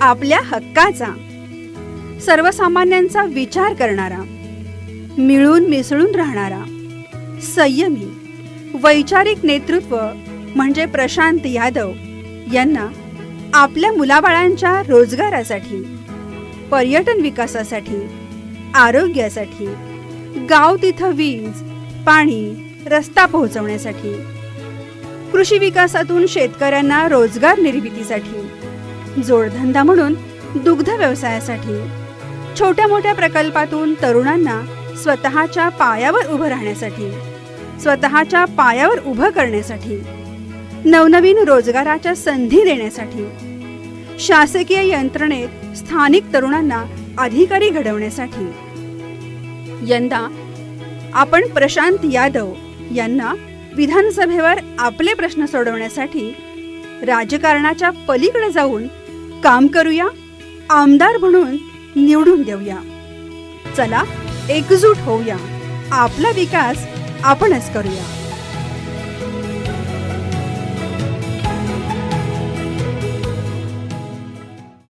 आपल्या हक्काचा सर्वसामान्यांचा विचार करणारा मिळून मिसळून राहणारा संयमी वैचारिक नेतृत्व म्हणजे प्रशांत यादव यांना आपल्या मुलाबाळांच्या रोजगारासाठी पर्यटन विकासासाठी आरोग्यासाठी गाव तिथं वीज पाणी रस्ता पोहोचवण्यासाठी कृषी विकासातून शेतकऱ्यांना रोजगार निर्मितीसाठी. जोडधंदा म्हणून दुग्ध व्यवसायासाठी. छोट्या मोठ्या प्रकल्पातून तरुणांना स्वतःच्या पायावर उभं राहण्यासाठी स्वतःच्या पायावर उभं करण्यासाठी नवनवीन रोजगाराच्या संधी देण्यासाठी शासकीय यंत्रणेत स्थानिक तरुणांना अधिकारी घडवण्यासाठी. यंदा आपण प्रशांत यादव यांना विधानसभेवर आपले प्रश्न सोडवण्यासाठी राजकारणाच्या पलीकडे जाऊन काम करूया आमदार म्हणून निवडून देऊया. चला एकजूट होऊया. आपला विकास आपणच करूया.